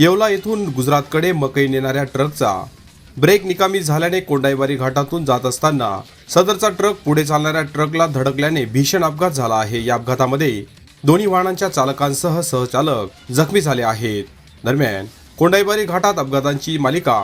येवला येथून गुजरातकडे मकई नेणाऱ्या ट्रकचा ब्रेक निकामी झाल्याने कोंडाईबारी घाटातून जात असताना सदरचा ट्रक पुढे चालणाऱ्या ट्रकला धडकल्याने भीषण अपघात झाला आहे. या अपघातामध्ये दोन्ही वाहनांच्या चालकांसह सहचालक जखमी झाले आहेत. दरम्यान कोंडाईबारी घाटात अपघातांची मालिका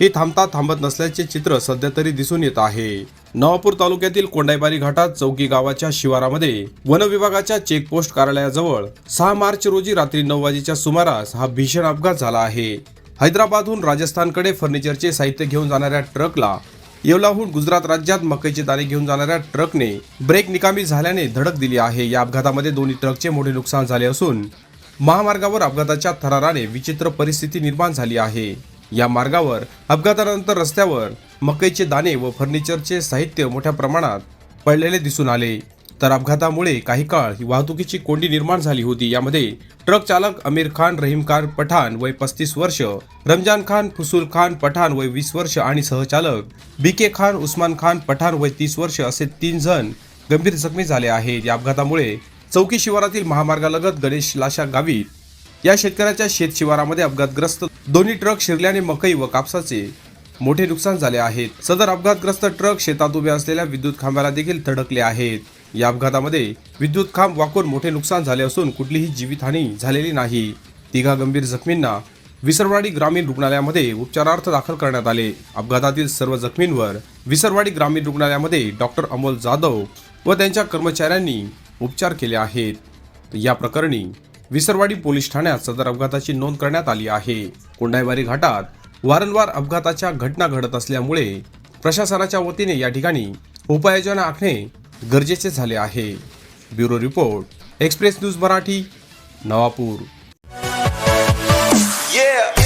ही थांबता थांबत नसल्याचे चित्र सध्या तरी दिसून येत आहे. नवापूर तालुक्यातील कोंडाईबारी घाटात चौकी गावाच्या शिवारामध्ये वन विभागाच्या चेकपोस्ट कार्यालयाजवळ सहा मार्च रोजी रात्री नऊ वाजेच्या सुमारास हा भीषण अपघात झाला आहे. हैदराबादहून राजस्थानकडे फर्निचरचे साहित्य घेऊन जाणाऱ्या ट्रकला येवलाहून गुजरात राज्यात मकईचे दाणे घेऊन जाणाऱ्या ट्रकने ब्रेक निकामी झाल्याने धडक दिली आहे. या अपघातामध्ये दोन्ही ट्रकचे मोठे नुकसान झाले असून महामार्गावर अपघाताच्या थराराने विचित्र परिस्थिती निर्माण झाली आहे. या मार्गावर अपघातानंतर रस्त्यावर मकईचे दाणे व फर्निचरचे साहित्य मोठ्या प्रमाणात पडलेले दिसून आले. तर अपघातामुळे काही काळ ही वाहतुकीची कोंडी निर्माण झाली होती. यामध्ये ट्रक चालक आमिर खान रहीम खान पठाण वय पस्तीस वर्ष रमजान खान फुसूल खान पठाण वय वीस वर्ष आणि सहचालक बी के खान उस्मान खान पठाण वय तीस वर्ष असे तीन जण गंभीर जखमी झाले आहेत. या अपघातामुळे चौकी शिवारातील महामार्गालगत गणेश लाशा गावी या शेतकऱ्याच्या शेत शिवारामध्ये अपघातग्रस्त दोन्ही ट्रक शिरल्याने मकई व कापसाचे मोठे नुकसान झाले आहेत सदर अपघातग्रस्त ट्रक शेतात उभे असलेल्या विद्युत खांबाला देखील धडकले आहेत. या अपघातामध्ये विद्युत खांब वाकून मोठे नुकसान झाले असून कुठलीही जीवितहानी झालेली नाही. तिघा गंभीर जखमींना विसरवाडी ग्रामीण रुग्णालयामध्ये उपचारार्थ दाखल करण्यात आले. अपघातातील सर्व जखमींवर विसरवाडी ग्रामीण रुग्णालयामध्ये डॉक्टर अमोल जाधव व त्यांच्या कर्मचाऱ्यांनी उपचार केले आहेत. या प्रकरणी विसरवाडी पोलीस ठाण्यात सदर अपघाताची नोंद करण्यात आली आहे. कोंडाईवारी घाटात वारंवार अपघाताच्या घटना घडत असल्यामुळे प्रशासनाच्या वतीने या ठिकाणी उपाययोजना आखणे गरजेचे झाले आहे. Bureau report express news Marathi Navapur. Yeah!